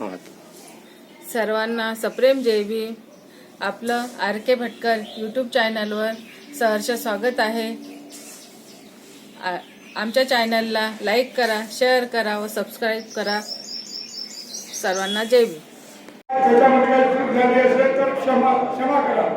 हां सर्वांना सप्रेम जय भीम. आपलं आर के भटकर यूट्यूब चॅनलवर सहर्ष स्वागत आहे. आ- आमच्या चॅनलला लाईक करा शेअर करा व सबस्क्राईब करा. सर्वांना जय भीम. क्षमा करा.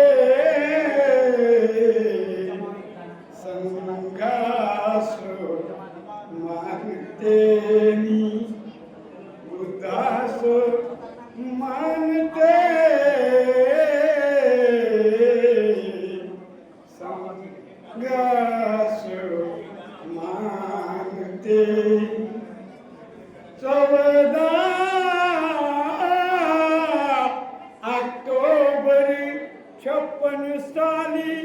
मानते। संगास मानते। चौदा ऑक्टोबर छप्पन साली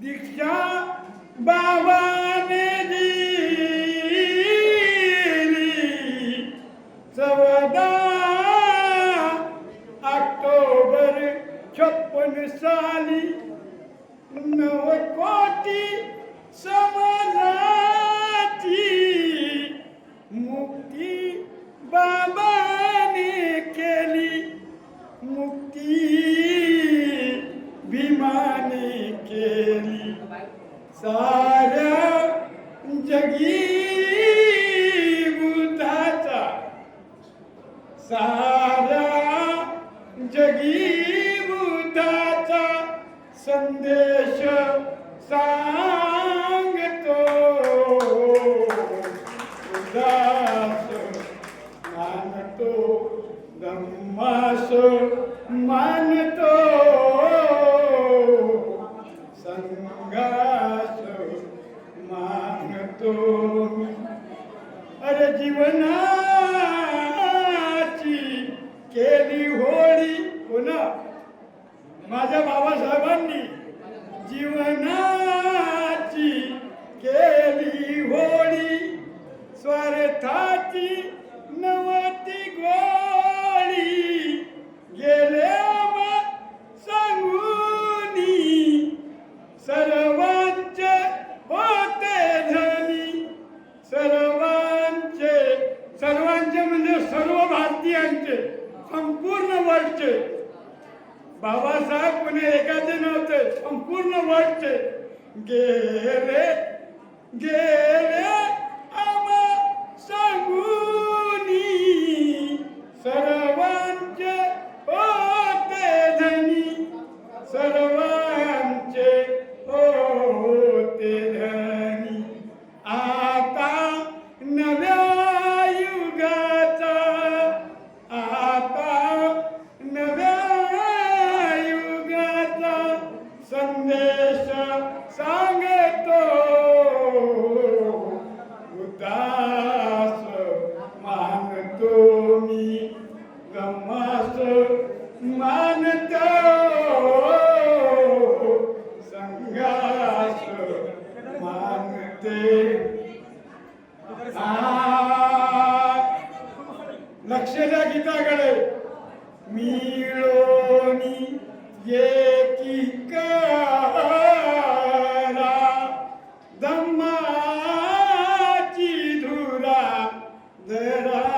दीक्षा बाबाने छप्पन साली नवकोटी समाना केली होळी पुन्हा. माझ्या बाबासाहेबांनी जीवनाची केली होळी. स्वार्थाची नवती गोळी बाबासाहेब पुणे एकाचे नव्हते संपूर्ण वर्ल्डचे गेले गेले धम्माची धुरा धरा.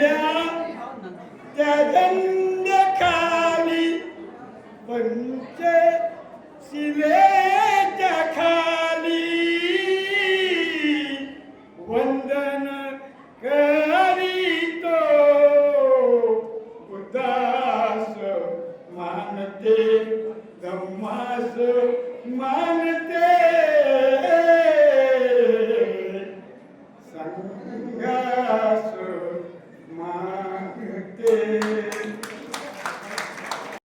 राहिल्या. त्या दंड खाली. पंच शिलेच्या